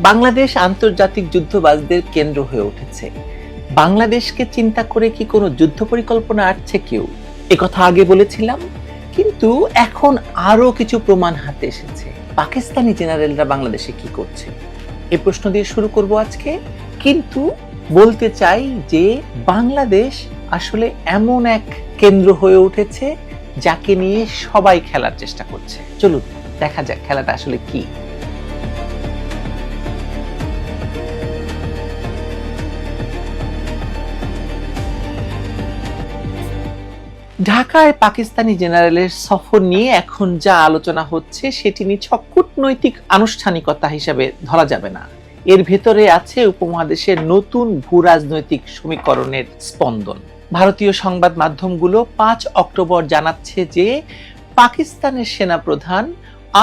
বাংলাদেশ আন্তর্জাতিক যুদ্ধবাজদের কেন্দ্র হয়ে উঠেছে। বাংলাদেশকে চিন্তা করে কি কোনো যুদ্ধ পরিকল্পনা আসছে কেউ? কথা আগে বলেছিলাম, কিন্তু এখন আরও কিছু প্রমাণ হাতে এসেছে। পাকিস্তানি জেনারেলরা বাংলাদেশে কি করছে? এই প্রশ্ন দিয়ে শুরু করব আজকে। কিন্তু বলতে চাই যে বাংলাদেশ আসলে এমন এক কেন্দ্র হয়ে উঠেছে, যাকে নিয়ে সবাই খেলার চেষ্টা করছে। চলুন, দেখা যাক খেলাটা আসলে কি। ঢাকায় পাকিস্তানি জেনারেলের সফর নিয়ে এখন যা আলোচনা হচ্ছে, সেটি নিছক কূটনৈতিক আনুষ্ঠানিকতা হিসাবে ধরা যাবে না। এর ভেতরে আছে উপমহাদেশের নতুন ভূ রাজনৈতিক সমীকরণের স্পন্দন। ভারতীয় সংবাদ মাধ্যমগুলো পাঁচ অক্টোবর জানাচ্ছে যে, পাকিস্তানের সেনাপ্রধান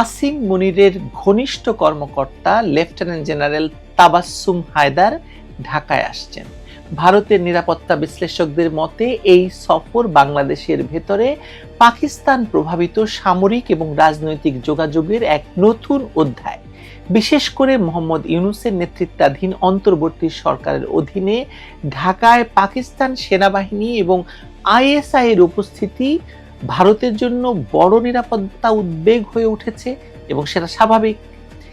আসিম মুনিরের ঘনিষ্ঠ কর্মকর্তা লেফটেন্যান্ট জেনারেল তাবাসুম হায়দার ঢাকায় আসছেন। ভারতের নিরাপত্তা বিশ্লেষকদের মতে, এই সফর বাংলাদেশের ভেতরে পাকিস্তান প্রভাবিত সামরিক এবং রাজনৈতিক যোগাযোগের এক নতুন অধ্যায়। বিশেষ করে মোহাম্মদ ইউনুসের নেতৃত্বাধীন অন্তর্বর্তী সরকারের অধীনে ঢাকায় পাকিস্তান সেনাবাহিনী এবং আইএসআই এর উপস্থিতি ভারতের জন্য বড় নিরাপত্তা উদ্বেগ হয়ে উঠেছে এবং সেটা স্বাভাবিক।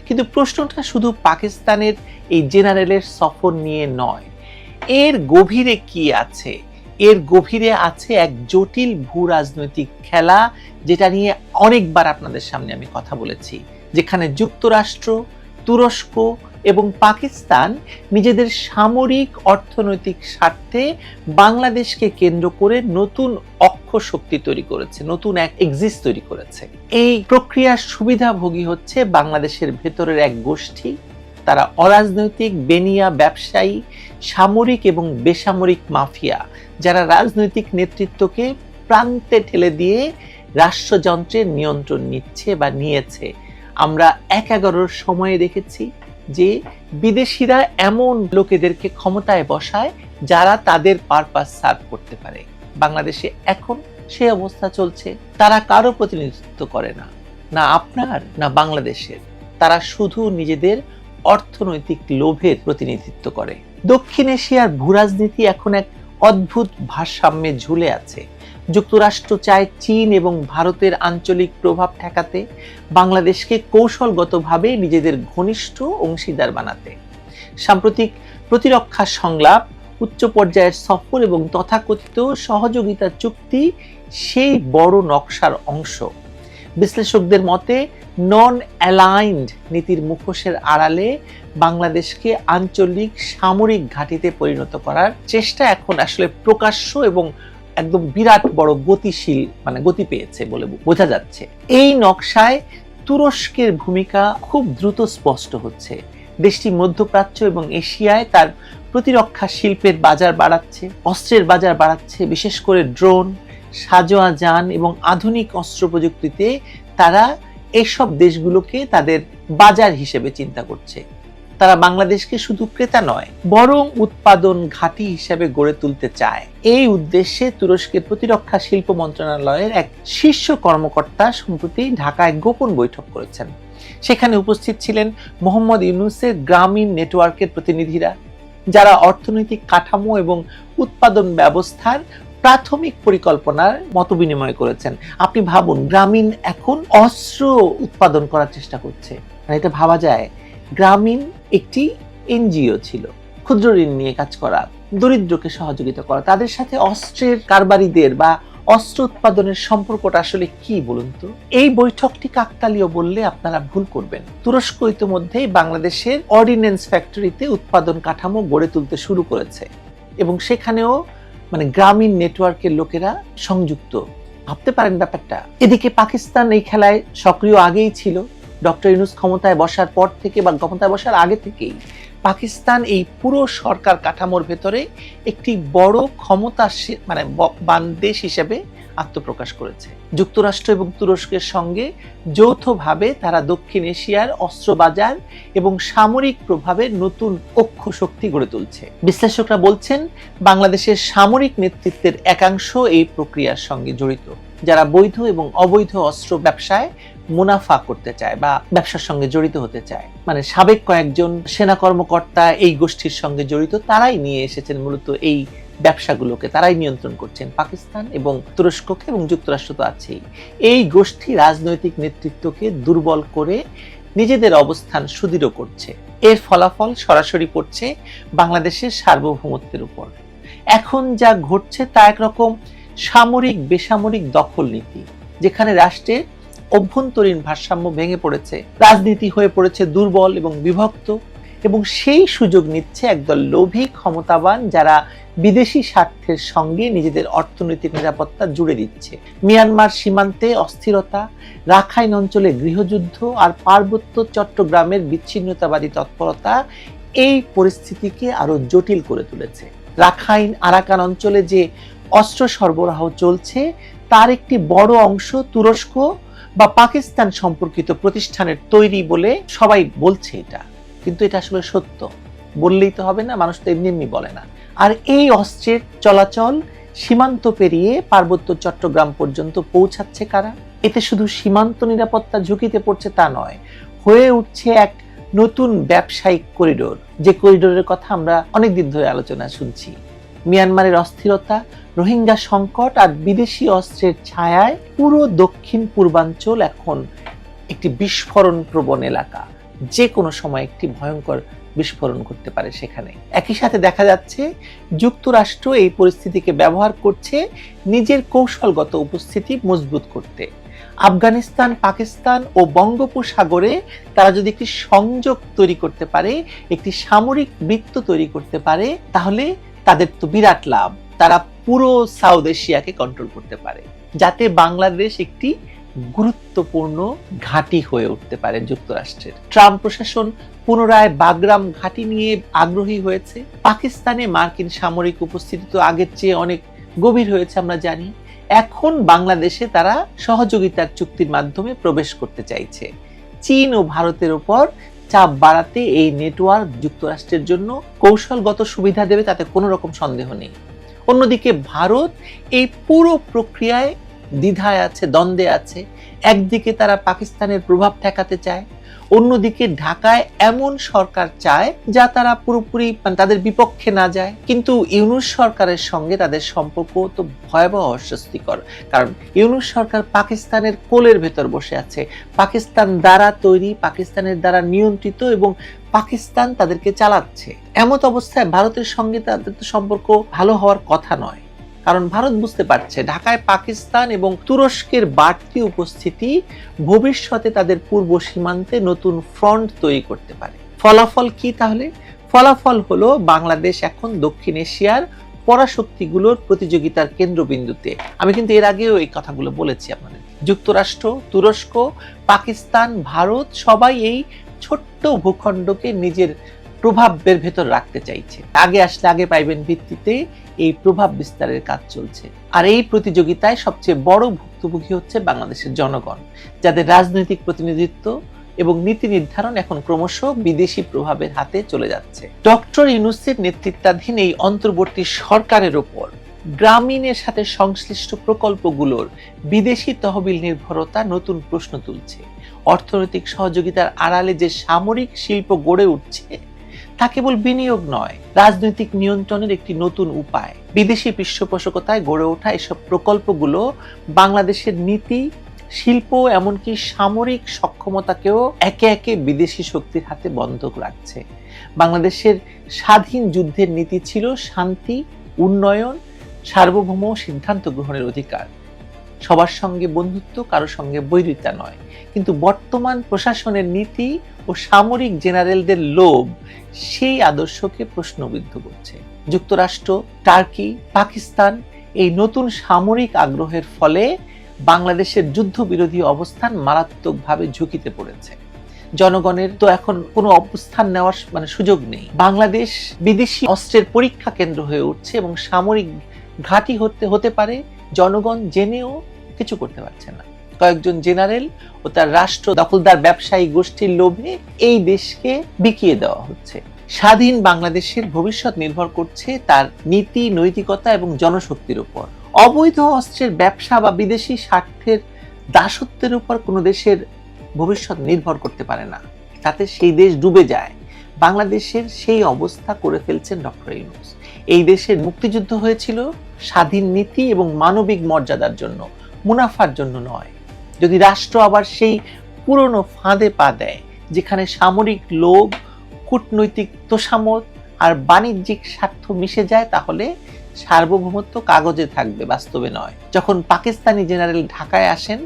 কিন্তু প্রশ্নটা শুধু পাকিস্তানের এই জেনারেলের সফর নিয়ে নয় এর গভীরে কি আছে? এর গভীরে আছে এক জটিল ভূ রাজনৈতিক খেলা যেটা নিয়ে অনেকবার আপনাদের সামনে আমি কথা বলেছি, যেখানে যুক্তরাষ্ট্র, তুরস্ক এবং পাকিস্তান নিজেদের সামরিক অর্থনৈতিক স্বার্থে বাংলাদেশকে কেন্দ্র করে নতুন অক্ষ শক্তি তৈরি করেছে, নতুন এক এক্সিস্ট তৈরি করেছে। এই প্রক্রিয়ার সুবিধাভোগী হচ্ছে বাংলাদেশের ভেতরের এক গোষ্ঠী তারা অরাজনৈতিক, বেনিয়া, ব্যবসায়ী, সামরিক এবং বেসামরিক মাফিয়া, যারা রাজনৈতিক নেতৃত্বকে প্রান্তে ঠেলে দিয়ে রাষ্ট্রযন্ত্রের নিয়ন্ত্রণ নিচ্ছে বা নিয়েছে। আমরা এক এগারোর সময়ে দেখেছি যে বিদেশিরা এমন লোকেদেরকে ক্ষমতায় বসায় যারা তাদের পারপাস সার্ভ করতে পারে। বাংলাদেশে এখন সে অবস্থা চলছে। তারা কারও প্রতিনিধিত্ব করে না। না আপনার, না বাংলাদেশের। তারা শুধু নিজেদের অর্থনৈতিক লোভের প্রতিনিধিত্ব করে। দক্ষিণ এশিয়ার ভূরাজনীতি এখন এক অদ্ভুত ভারসাম্যে ঝুলে আছে। যুক্তরাষ্ট্র চায় চীন এবং ভারতের আঞ্চলিক প্রভাব ঠেকাতে, বাংলাদেশকে কৌশলগতভাবে নিজেদের ঘনিষ্ঠ অংশীদার বানাতে। সাম্প্রতিক প্রতিরক্ষা সংলাপ, উচ্চ পর্যায়ের সফর এবং তথাকথিত সহযোগিতা চুক্তি সেই বড় নকশার অংশ। বিশ্লেষকদের মতে নন অ্যালাইন্ড নীতির মুখোশের আড়ালে বাংলাদেশকে আঞ্চলিক সামরিক ঘাঁটিতে পরিণত করার চেষ্টা এখন আসলে প্রকাশ্য এবং একদম বিরাট বড় গতিশীল মানে গতি পেয়েছে বলে বোঝা যাচ্ছে। এই নকশায় তুরস্কের ভূমিকা খুব দ্রুত স্পষ্ট হচ্ছে। দেশটি মধ্যপ্রাচ্য এবং এশিয়ায় তার প্রতিরক্ষা শিল্পের বাজার বাড়াচ্ছে, অস্ত্রের বাজার বাড়াচ্ছে, বিশেষ করে ড্রোন সাজোয়া যান এবং আধুনিক অস্ত্র প্রযুক্তিতে তারা এসব দেশগুলোকে তাদের বাজার হিসেবে চিন্তা করছে। তারা বাংলাদেশকে শুধু ক্রেতা নয়, বরং উৎপাদন ঘাঁটি হিসেবে গড়ে তুলতে চায়। এই উদ্দেশ্যে তুরস্কের প্রতিরক্ষা শিল্প মন্ত্রণালয়ের এক শীর্ষ কর্মকর্তা সম্প্রতি ঢাকায় গোপন বৈঠক করেছেন। সেখানে উপস্থিত ছিলেন মোহাম্মদ ইউনুসের গ্রামীণ নেটওয়ার্কের প্রতিনিধিরা, যারা অর্থনৈতিক কাঠামো এবং উৎপাদন ব্যবস্থার প্রাথমিক পরিকল্পনার মত বিনিময় করেছেন। আপনি ভাবুন, গ্রামীণ এখন অস্ত্র উৎপাদন করার চেষ্টা করছে। মানে এটা ভাবা যায়, গ্রামীণ একটি এনজিও ছিল, ক্ষুদ্র ঋণ নিয়ে কাজ করা, দরিদ্রকে সহযোগিতা করা। তাদের সাথে অস্ত্রের কারবারিদের বা অস্ত্র উৎপাদনের সম্পর্কটা আসলে কি বলুন তো? এই বৈঠকটি কাকতালীয় বললে আপনারা ভুল করবেন। তুরস্ক ইতিমধ্যেই বাংলাদেশের অর্ডিন্যান্স ফ্যাক্টরিতে উৎপাদন কাঠামো গড়ে তুলতে শুরু করেছে এবং সেখানেও মানে গ্রামীণ নেটওয়ার্কের লোকেরা সংযুক্ত। ভাবতে পারেন ব্যাপারটা। এদিকে পাকিস্তান এই খেলায় সক্রিয় আগেই ছিল। ডক্টর ইউনুস ক্ষমতায় বসার পর থেকে বা ক্ষমতায় বসার আগে থেকেই পাকিস্তান এই পুরো সরকার কাঠামোর ভেতরে একটি বড় ক্ষমতা মানে বান দেশ হিসেবে আত্মপ্রকাশ করেছে। যুক্তরাষ্ট্র এবং তুরস্কের সঙ্গে যৌথভাবে তারা দক্ষিণ এশিয়ার অস্ত্র বাজার এবং সামরিক প্রভাবে নতুন অক্ষ শক্তি গড়ে তুলছে। বিশ্লেষকরা বলছেন, বাংলাদেশের সামরিক নেতৃত্বের একাংশ এই প্রক্রিয়ার সঙ্গে জড়িত, যারা বৈধ এবং অবৈধ অস্ত্র ব্যবসায় মুনাফা করতে চায় বা ব্যবসার সঙ্গে জড়িত হতে চায়। মানে সাবেক কয়েকজন সেনা কর্মকর্তা এই গোষ্ঠীর সঙ্গে জড়িত, তারাই নিয়ে এসেছেন মূলত এই ব্যবসাগুলোকে তারাই নিয়ন্ত্রণ করছেন পাকিস্তান এবং তুরস্ককে এবং যুক্তরাষ্ট্র তো আছেই। এই গোষ্ঠী রাজনৈতিক নেতৃত্বকে দুর্বল করে নিজেদের অবস্থান সুদৃঢ় করছে। এর ফলাফল সরাসরি পড়ছে বাংলাদেশের সার্বভৌমত্বের উপর। এখন যা ঘটছে তা একরকম সামরিক বেসামরিক দখল নীতি, যেখানে রাষ্ট্রের অভ্যন্তরীণ ভারসাম্য ভেঙে পড়েছে, রাজনীতি হয়ে পড়েছে দুর্বল এবং বিভক্ত এবং সেই সুযোগ নিচ্ছে একদল লোভী, ক্ষমতাবান, যারা বিদেশি স্বার্থের সঙ্গে নিজেদের অর্থনৈতিক নিরাপত্তা জুড়ে দিচ্ছে। মিয়ানমার সীমান্তে অস্থিরতা, রাখাইন অঞ্চলে গৃহযুদ্ধ আর পার্বত্য চট্টগ্রামের বিচ্ছিন্নতাবাদী তৎপরতা এই পরিস্থিতিকে আরও জটিল করে তুলেছে। রাখাইন আরাকান অঞ্চলে যে অস্ত্র সরবরাহ চলছে, তার একটি বড় অংশ তুরস্ক বা পাকিস্তান সম্পর্কিত প্রতিষ্ঠানের তৈরি বলে সবাই বলছে এটা। কিন্তু এটা আসলে সত্য। বললেই তো হবে না, মানুষ তো এমনি এমনি বলে না। আর এই অস্ত্রের চলাচল সীমান্ত পেরিয়ে পার্বত্য চট্টগ্রাম পর্যন্ত পৌঁছাচ্ছে কারা? এতে শুধু সীমান্ত নিরাপত্তা ঝুঁকিতে পড়ছে তা নয়, হয়ে উঠছে এক নতুন ব্যবসায়িক করিডোর। যে করিডোরের কথা আমরা অনেকদিন ধরে আলোচনা শুনছি। মিয়ানমারের অস্থিরতা, রোহিঙ্গা সংকট আর বিদেশি অস্ত্রের ছায়ায় পুরো দক্ষিণ পূর্বাঞ্চল এখন একটি বিস্ফোরণ প্রবণ এলাকা। যে কোনো সময় একটি ভয়ঙ্কর বিস্ফোরণ করতে পারে সেখানে। একই সাথে দেখা যাচ্ছে, যুক্তরাষ্ট্র এই পরিস্থিতিকে ব্যবহার করছে নিজের কৌশলগত উপস্থিতি মজবুত করতে। আফগানিস্তান, পাকিস্তান ও বঙ্গোপসাগরে তারা যদি একটি সংযোগ তৈরি করতে পারে, একটি সামরিক বৃত্ত তৈরি করতে পারে, তাহলে তাদের তো বিরাট লাভ। তারা পুরো সাউথ এশিয়াকে কন্ট্রোল করতে পারে। যাতে বাংলাদেশ একটি গুরুত্বপূর্ণ ঘাঁটি হয়ে উঠতে পারে যুক্তরাষ্ট্রের। ট্রাম্প প্রশাসন পুনরায় বাগরাম ঘাঁটি নিয়ে আগ্রহী হয়েছে। পাকিস্তানে মার্কিন সামরিক উপস্থিতি তো আগের চেয়ে অনেক গভীর হয়েছে আমরা জানি। এখন বাংলাদেশে তারা সহযোগিতার চুক্তির মাধ্যমে প্রবেশ করতে চাইছে। চীন ও ভারতের ওপর চাপ বাড়াতে এই নেটওয়ার্ক যুক্তরাষ্ট্রের জন্য কৌশলগত সুবিধা দেবে তাতে কোনো রকম সন্দেহ নেই। অন্যদিকে ভারত এই পুরো প্রক্রিয়ায় দ্বিধায় আছে, দ্বন্দ্বে আছে। একদিকে তারা পাকিস্তানের প্রভাব ঠেকাতে চায়, অন্যদিকে ঢাকায় এমন সরকার চায় যা তারা পুরোপুরি মানে তাদের বিপক্ষে না যায়। কিন্তু ইউনুস সরকারের সঙ্গে তাদের সম্পর্ক তো ভয়াবহ অস্বস্তিকর। কারণ ইউনুস সরকার পাকিস্তানের কোলের ভেতর বসে আছে। পাকিস্তান দ্বারা তৈরি, পাকিস্তানের দ্বারা নিয়ন্ত্রিত এবং পাকিস্তান তাদেরকে চালাচ্ছে। এমত অবস্থায় ভারতের সঙ্গে তাদের তো সম্পর্ক ভালো হওয়ার কথা নয়। কারণ ভারত বুঝতে পারছে, ঢাকায় পাকিস্তান এবং তুরস্কের বাড়তি উপস্থিতি ভবিষ্যতে তাদের পূর্ব সীমান্তে নতুন ফ্রন্ট তৈরি করতে পারে। ফলাফল কি তাহলে? ফলাফল হলো বাংলাদেশ এখন দক্ষিণ এশিয়ার পরাশক্তিগুলোর প্রতিযোগিতার কেন্দ্রবিন্দুতে। আমি কিন্তু এর আগেও এই কথাগুলো বলেছি আপনাদের। যুক্তরাষ্ট্র, তুরস্ক, পাকিস্তান, ভারত সবাই এই ছোট্ট ভূখণ্ডকে নিজের প্রভাবের ভেতর রাখতে চাইছে। আগে আসলে আগে পাইবেন ভিত্তিতে এই প্রভাব বিস্তারের কাজ চলছে। আর এই প্রতিযোগিতায় সবচেয়ে বড় ভুক্তভোগী হচ্ছে বাংলাদেশের জনগণ, যাদের রাজনৈতিক প্রতিনিধিত্ব এবং নীতি নির্ধারণ এখন ক্রমশ বিদেশি প্রভাবের হাতে চলে যাচ্ছে। ডক্টর ইউনুসের নেতৃত্বাধীন এই অন্তর্বর্তী সরকারের ওপর গ্রামীণের সাথে সংশ্লিষ্ট প্রকল্পগুলোর বিদেশি তহবিল নির্ভরতা নতুন প্রশ্ন তুলছে। অর্থনৈতিক সহযোগিতার আড়ালে যে সামরিক শিল্প গড়ে উঠছে তা কেবল বিনিয়োগ নয়, রাজনৈতিক নিয়ন্ত্রণের একটি নতুন উপায়। বিদেশি পৃষ্ঠপোষকতায় গড়ে ওঠা এসব প্রকল্পগুলো বাংলাদেশের নীতি, শিল্প, এমনকি সামরিক সক্ষমতাকেও একে একে বিদেশি শক্তির হাতে বন্ধক রাখছে। বাংলাদেশের স্বাধীন যুদ্ধের নীতি ছিল শান্তি, উন্নয়ন, সার্বভৌম সিদ্ধান্ত গ্রহণের অধিকার। সবার সঙ্গে বন্ধুত্ব, কারও সঙ্গে বৈরিতা নয়। কিন্তু বর্তমান প্রশাসনের নীতি ও সামরিক জেনারেলদের লোভ, সেই আদর্শকে প্রশ্নবিদ্ধ করছে। যুক্তরাষ্ট্র, টার্কি, পাকিস্তান এই নতুন সামরিক আগ্রহের ফলে বাংলাদেশের যুদ্ধবিরোধী অবস্থান মারাত্মকভাবে ঝুঁকিতে পড়েছে। জনগণের তো এখন কোনো অবস্থান নেওয়ার মানে সুযোগ নেই। বাংলাদেশ বিদেশি অস্ত্রের পরীক্ষা কেন্দ্র হয়ে উঠছে এবং সামরিক ঘাঁটি হতে হতে পারে। জনগণ জেনেও কিছু করতে পারছে না। কয়েকজন জেনারেল ও তার রাষ্ট্র দখলদার ব্যবসায়ী গোষ্ঠীর লোভে এই দেশকে বিকিয়ে দেওয়া হচ্ছে। স্বাধীন বাংলাদেশের ভবিষ্যৎ নির্ভর করছে তার নীতি, নৈতিকতা এবং জনশক্তির উপর। অবৈধ অস্ত্রের ব্যবসা বা বিদেশি স্বার্থের দাসত্বের উপর কোনো দেশের ভবিষ্যৎ নির্ভর করতে পারে না। তাতে সেই দেশ ডুবে যায়। বাংলাদেশের সেই অবস্থা করে ফেলছেন ডক্টর ইউনুস। এই দেশের মুক্তিযুদ্ধ হয়েছিল স্বাধীন নীতি এবং মানবিক মর্যাদার জন্য। মুনাফার জন্য নয়। যদি রাষ্ট্র আবার সেই পুরনো ফাঁদে পা দেয়, যেখানে সামরিক লোভ, কূটনৈতিক তোষামত আর বাণিজ্যিক স্বার্থ মিশে যায়, তাহলে সার্বভৌমত্ব কাগজে থাকবে, বাস্তবে নয়। যখন পাকিস্তানি জেনারেল ঢাকায় আসেন,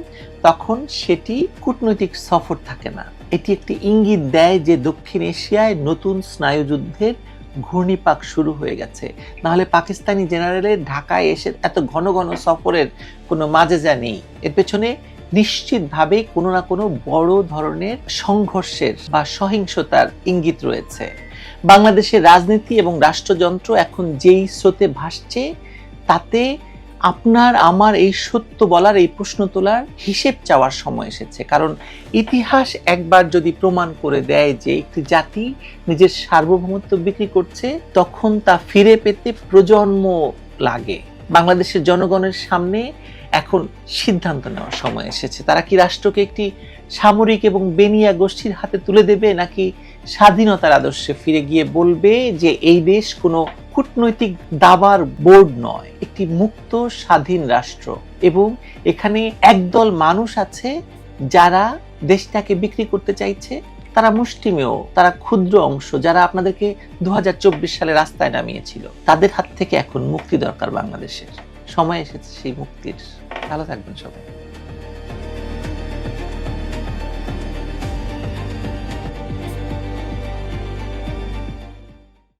তখন সেটি কূটনৈতিক সফর থাকে না। এটি একটি ইঙ্গিত দেয় যে দক্ষিণ এশিয়ায় নতুন স্নায়ুযুদ্ধের ঘূর্ণিপাক শুরু হয়ে গেছে। নাহলে পাকিস্তানি জেনারেলে ঢাকায় এসে এত ঘন ঘন সফরের কোনো মাজেজা নেই। এর পেছনে নিশ্চিতভাবেই কোনো না কোনো বড় ধরনের সংঘর্ষের বা সহিংসতার ইঙ্গিত রয়েছে। বাংলাদেশের রাজনীতি এবং রাষ্ট্রযন্ত্র এখন যেই স্রোতে ভাসছে, তাতে আপনার, আমার এই সত্য বলার, এই প্রশ্ন তোলার হিসেব চাওয়ার সময় এসেছে। কারণ ইতিহাস একবার যদি প্রমাণ করে দেয় যে একটি জাতি নিজের সার্বভৌমত্ব বিক্রি করছে, তখন তা ফিরে পেতে প্রজন্ম লাগে। বাংলাদেশের জনগণের সামনে এখন সিদ্ধান্ত নেওয়ার সময় এসেছে। তারা কি রাষ্ট্রকে একটি সামরিক এবং বেনিয়া গোষ্ঠীর হাতে তুলে দেবে, নাকি স্বাধীনতার আদর্শে ফিরে গিয়ে বলবে যে এই দেশ কোনো কূটনৈতিক দাবার বোর্ড নয়? একটি মুক্ত স্বাধীন রাষ্ট্র এবং এখানে একদল মানুষ আছে যারা দেশটাকে বিক্রি করতে চাইছে। তারা মুষ্টিমেয়, তারা ক্ষুদ্র অংশ যারা আপনাদেরকে দু হাজার চব্বিশ সালে রাস্তায় নামিয়েছিল। তাদের হাত থেকে এখন মুক্তি দরকার বাংলাদেশের। সময় এসেছে সেই মুক্তির। ভালো থাকবেন সবাই।